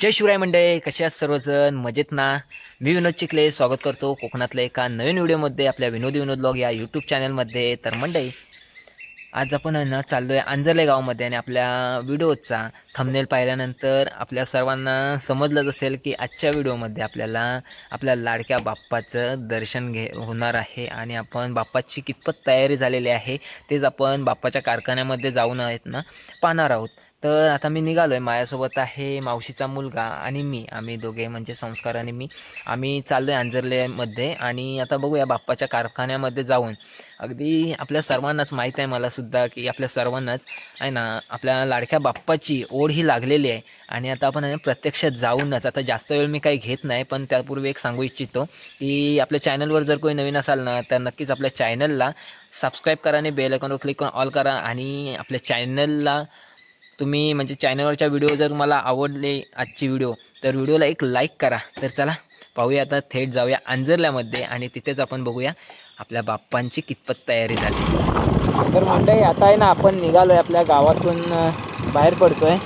जय शिवराय मंडळी कशा आहात सर्वजण? मजेत ना? मी विनोद चिखले स्वागत करतो कोकणातल्या एका नवीन व्हिडिओमध्ये आपल्या विनोदी विनोद ब्लॉग या यूट्यूब चॅनलमध्ये. तर मंडळी आज आपण ना चाललो आहे आंजर्ले गावामध्ये आणि आपल्या व्हिडिओचा थंबनेल पाहिल्यानंतर आपल्या सर्वांना समजलंच असेल की आजच्या व्हिडिओमध्ये आपल्याला आपल्या लाडक्या बाप्पाचं दर्शन घे होणार आहे आणि आपण बाप्पाची कितपत तयारी झालेली आहे तेच आपण बाप्पाच्या कारखान्यामध्ये जाऊन आहेत ना पाहणार आहोत. तर आता मी निघालो आहे माझ्यासोबत आहे मावशीचा मुलगा आणि मी. आम्ही दोघे म्हणजे संस्कार आणि मी. आम्ही चाललो आहे अंजर्लेमध्ये आणि आता बघूया बाप्पाच्या कारखान्यामध्ये जाऊन. अगदी आपल्या सर्वांनाच माहीत आहे मलासुद्धा की आपल्या सर्वांनाच आहे ना आपल्या लाडक्या बाप्पाची ओढ ही लागलेली आहे. आणि आता आपण प्रत्यक्षात जाऊनच. आता जास्त वेळ मी काही घेत नाही पण त्यापूर्वी एक सांगू इच्छितो की आपल्या चॅनलवर जर कोणी नवीन असाल ना तर नक्कीच आपल्या चॅनलला सबस्क्राईब करा आणि बेल आयकॉनवर क्लिक करून ऑल करा. आणि आपल्या चॅनलला तुम्ही म्हणजे चॅनलवरच्या व्हिडिओ जर तुम्हाला आवडले आजची व्हिडिओ तर व्हिडिओला एक लाईक करा. तर चला पाहूया आता थेट जाऊया अंजरल्यामध्ये आणि तिथेच आपण बघूया आपल्या बाप्पांची कितपत तयारी झाली. तर मंडळी आता आहे ना आपण निघालो आहे आपल्या गावातून बाहेर पडतो आहे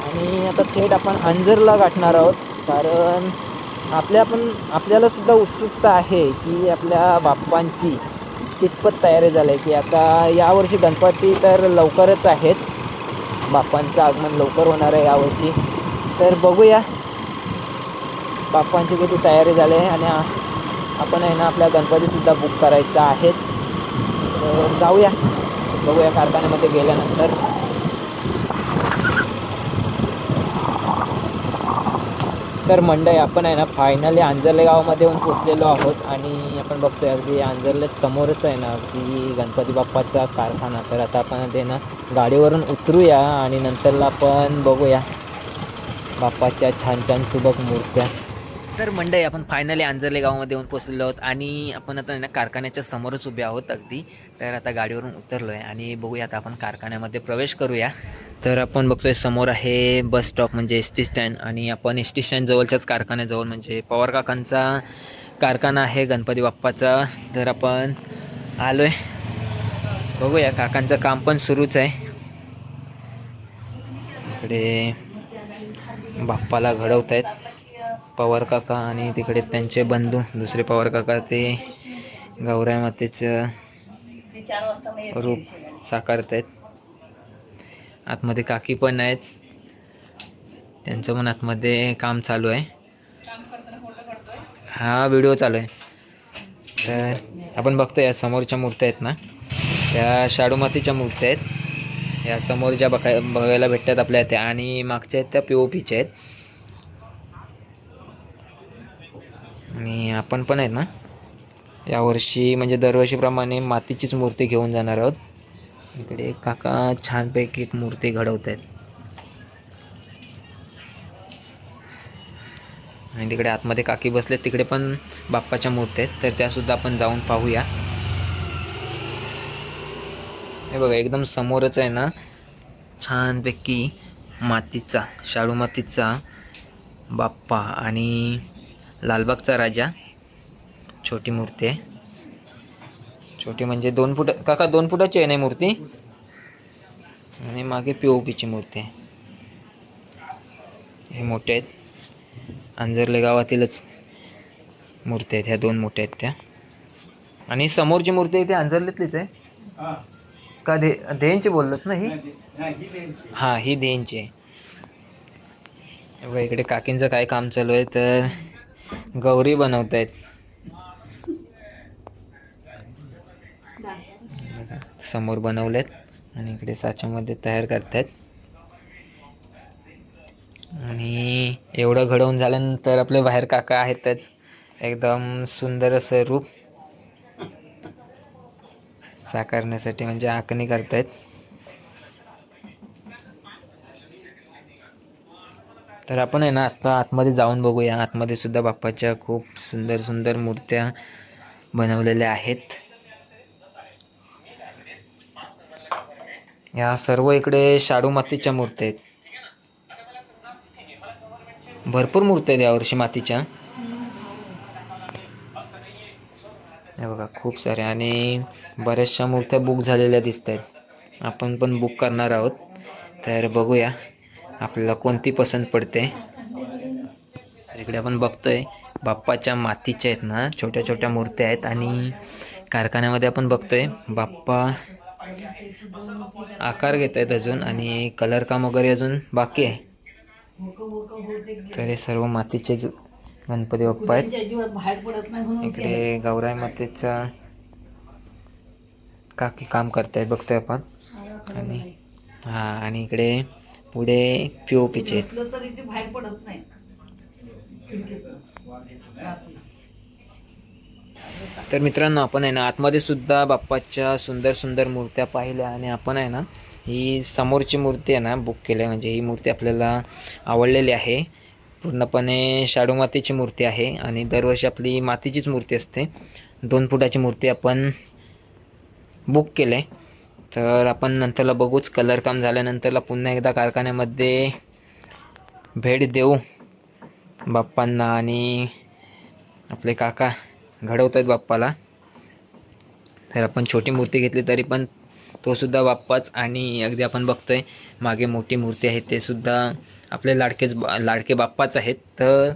आणि आता थेट आपण अंजरला गाठणार आहोत कारण आपल्या पण आपल्याला सुद्धा उत्सुकता आहे की आपल्या बाप्पांची कितपत तयारी झाली आहे की आता यावर्षी गणपती तर लवकरच आहेत. बाप्पांचं आगमन लवकर होणार आहे यावर्षी. तर बघूया. बाप्पांची किती तयारी झाली आहे आणि आपण आहे ना आपल्या गणपतीसुद्धा बुक करायचा आहेच. तर जाऊया. बघूया कारखान्यामध्ये गेल्यानंतर. तर मंडई आपण आहे ना फायनली आंजर्ले गावामध्ये येऊन पोचलेलो आहोत आणि आपण बघतोय अगदी आंजर्ले समोरच आहे ना की गणपती बाप्पाचा कारखाना. तर आता आपण ते ना गाडीवरून उतरूया आणि नंतरला आपण बघूया बाप्पाच्या छान छान सुबक मूर्त्या. तर मंडई आपण फायनली आंजरले गावामध्ये येऊन पोचलेलो आहोत आणि आपण आता ना कारखान्याच्या समोरच उभे आहोत अगदी. तर आता गाडीवरून उतरलो आहे आणि बघूया आता आपण कारखान्यामध्ये प्रवेश करूया. तर आपण बघतोय समोर आहे बस स्टॉप म्हणजे एस टी स्टँड आणि आपण एस टी स्टँड जवळच्याच कारखान्याजवळ म्हणजे पवार काकांचा कारखाना आहे गणपती बाप्पाचा. तर आपण आलो आहे बघूया काकांचं काम पण सुरूच आहे. इकडे बाप्पाला घडवत आहेत पवार काका आणि तिकडे त्यांचे बंधू दुसरे पवार काका ते गौराई मातेचं रूप साकारत आहेत आतमध्ये काकी पण आहेत. त्यांचं पण आतमध्ये काम चालू आहे. हा व्हिडिओ चालू आहे. तर आपण बघतो या समोरच्या मूर्त्या आहेत ना. त्या शाडूमातीच्या मूर्त्या आहेत. या समोर ज्या बघाय बघायला भेटतात आपल्या त्या आणि मागच्या आहेत त्या पी ओ पीच्या आहेत. आणि आपण पण आहेत ना? यावर्षी म्हणजे दरवर्षीप्रमाणे मातीचीच मूर्ती घेऊन जाणार आहोत. इकडे काका छानपैकी एक मूर्ती घडवत आहेत. आणि तिकडे आतमध्ये काकी बसले तिकडे पण बाप्पाच्या मूर्ती आहेत. तर त्यासुद्धा आपण जाऊन पाहूया. हे बघा एकदम समोरच आहे ना? छानपैकी मातीचा शाडू मातीचा बाप्पा आणि लालबागचा राजा. छोटी मूर्ती आहे. छोटी म्हणजे दोन फुट काका दोन फुटाची आहे ना मूर्ती? आणि मागे पी ओ पीची मूर्ती आहे. हे मोठे आहेत. अंजरले गावातीलच मूर्ती आहेत. ह्या दोन मोठ्या आहेत त्या. आणि समोरची मूर्ती आहे ती अंजरलेतलीच आहे. का दे देयांची बोललात ना ही? हां ही देयांची आहे. बघा इकडे काकींचं काय काम चालू आहे तर गौरी बनवत आहेत समोर बनवलेत आणि इकडे साच्यामध्ये तयार करतायत. आणि एवढं घडवून झाल्यानंतर आपले बाहेर काका आहेतच. एकदम सुंदर असं रूप साकारण्यासाठी म्हणजे आखणी करतायत. तर आपण आहे ना आता आतमध्ये जाऊन बघूया. आतमध्ये सुद्धा बाप्पाच्या खूप सुंदर सुंदर मूर्त्या बनवलेल्या आहेत. या सर्व इकडे शाडू मातीच्या मूर्त्या आहेत. भरपूर मूर्त्या आहेत यावर्षी मातीच्या. हे बघा खूप साऱ्या आणि बऱ्याचशा मूर्त्या बुक झालेल्या दिसत आहेत आपण पण बुक करणार आहोत. तर बघूया. आपल्याला कोणती पसंत पडते? इकडे आपण बघतोय बाप्पाच्या मातीच्या आहेत ना छोट्या छोट्या मूर्त्या आहेत आणि कारखान्यामध्ये आपण बघतोय बाप्पा आकार घेत आहेत अजून आणि कलर काम वगैरे अजून बाकी आहे. तर हे सर्व मातीचे गणपती बाप्पा आहेत. इकडे गौराई मातेचा काकी काम करतायत बघतोय आपण. आणि हा आणि इकडे पुढे पी ओ पीचे. आहेत तरी ते बाहेर पडत नाही. तर मित्रांनो आपण आहे ना आतमध्ये सुद्धा बाप्पाच्या सुंदर सुंदर मूर्त्या पाहिल्या आणि आपण आहे ना ही समोरची मूर्ती आहे ना बुक केली आहे. म्हणजे ही मूर्ती आपल्याला आवडलेली आहे. पूर्णपणे शाडू मातीची मूर्ती आहे आणि दरवर्षी आपली मातीचीच मूर्ती असते. दोन फुटाची मूर्ती आपण बुक केलं आहे. तर आपण नंतरला बघूच. कलर काम झाल्यानंतरला पुन्हा एकदा कारखान्यामध्ये भेट देऊ. बाप्पांना आणि आपले काका घडवत आहेत बाप्पाला. तर आपण छोटी मूर्ती घेतली तरी पण तोसुद्धा बाप्पाच आणि अगदी आपण बघतो आहे मागे मोठी मूर्ती आहे ते सुद्धा आपले लाडकेच बा- लाडके बाप्पाच आहेत. तर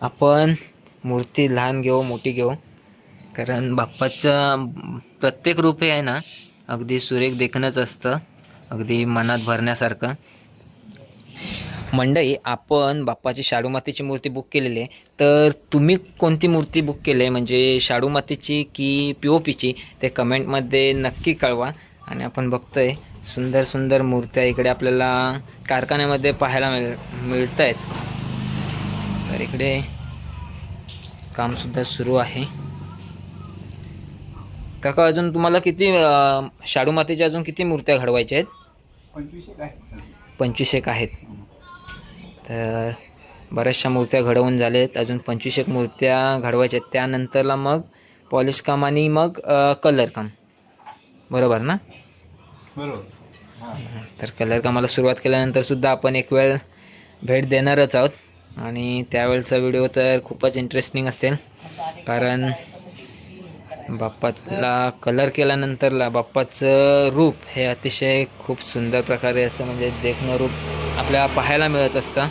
आपण मूर्ती लहान घेऊ मोठी घेऊ. कारण बाप्पाचं प्रत्येक रूप हे आहे ना अगदी सुरेख देखणंच असतं. अगदी मनात भरण्यासारखं. मंडई आपण बाप्पाची शाडू मातीची मूर्ती बुक केलेली आहे. तर तुम्ही कोणती मूर्ती बुक केली आहे? म्हणजे शाडू मातीची की पी ओ पीची ते कमेंटमध्ये नक्की कळवा. आणि आपण बघतोय सुंदर सुंदर मूर्त्या इकडे आपल्याला कारखान्यामध्ये पाहायला मिळ मिळत आहेत तर इकडे कामसुद्धा सुरू आहे. काका अजून तुम्हाला किती अं, शाडू मातीच्या अजून किती मूर्त्या घडवायच्या आहेत? पंचवीस एक आहेत. तर बऱ्याचशा मूर्त्या घडवून झालेत. अजून पंचवीस एक मूर्त्या घडवायच्या आहेत. त्यानंतरला मग पॉलिश काम आणि मग कलर काम. बरोबर ना? बरोबर. हां. तर कलर कामाला सुरुवात केल्यानंतर सुद्धा आपण एक वेळ भेट देणारच आहोत. आणि त्यावेळचा व्हिडिओ तर खूपच इंटरेस्टिंग असेल. कारण बाप्पाला कलर केल्यानंतरला बाप्पाचं रूप हे अतिशय खूप सुंदर प्रकारे असं म्हणजे देखणं रूप आपल्याला पाहायला मिळत असतं.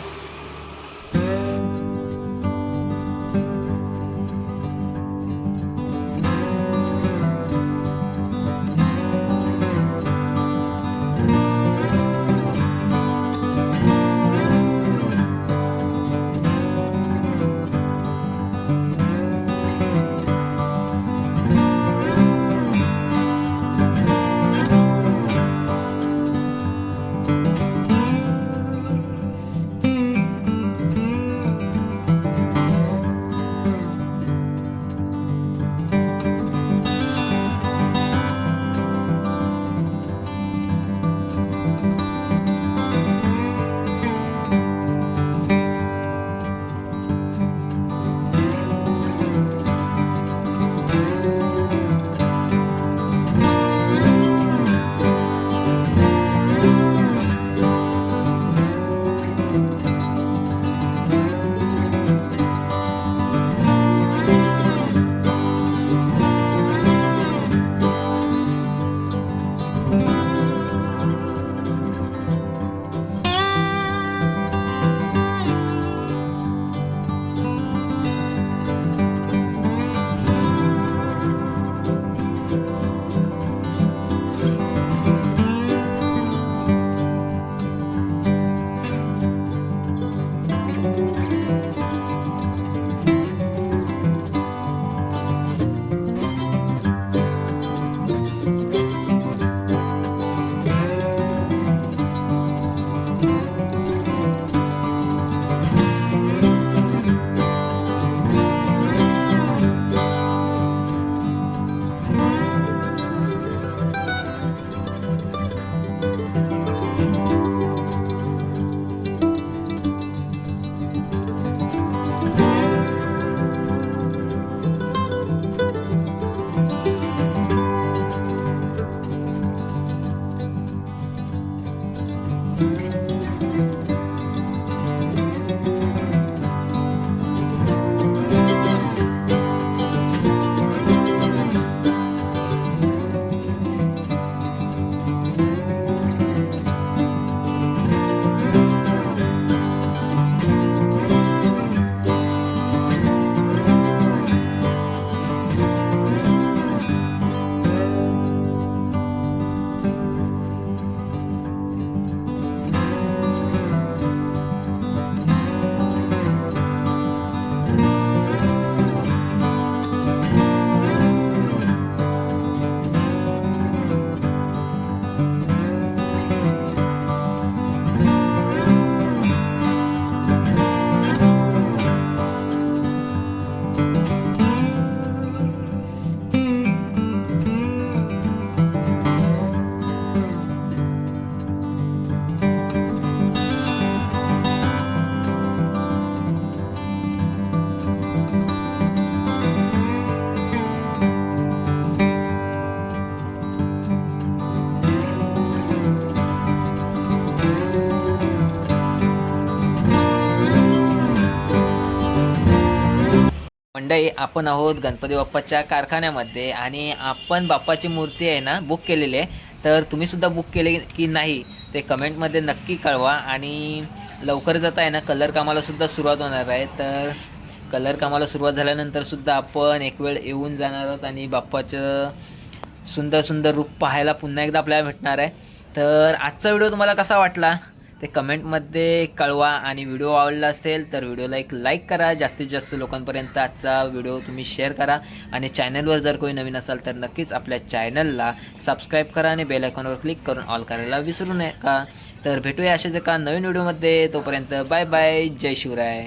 आपण आहोत गणपती बाप्पाच्या कारखान्यामध्ये आणि आपण बाप्पाची मूर्ती आहे ना बुक केलेली आहे. तर तुम्हीसुद्धा बुक केले की नाही ते कमेंटमध्ये नक्की कळवा आणि लवकरच आता आहे ना कलर कामालासुद्धा सुरुवात होणार आहे. तर कलर कामाला सुरुवात झाल्यानंतरसुद्धा आपण एक वेळ येऊन जाणार आहोत आणि बाप्पाचं सुंदर सुंदर रूप पाहायला पुन्हा एकदा आपल्याला भेटणार आहे. तर आजचा व्हिडिओ तुम्हाला कसा वाटला? ते कमेंटमध्ये कळवा आणि व्हिडिओ आवडला असेल तर व्हिडिओला एक लाईक करा. जास्तीत जास्त लोकांपर्यंत आजचा व्हिडिओ तुम्ही शेअर करा. आणि चॅनलवर जर कोणी नवीन असाल तर नक्कीच आपल्या चॅनलला सबस्क्राईब करा आणि बेल आयकॉनवर क्लिक करून ऑल करायला विसरू नका. तर भेटूया अशाच एका नवीन व्हिडिओमध्ये. तोपर्यंत बाय बाय. जय शिवराय.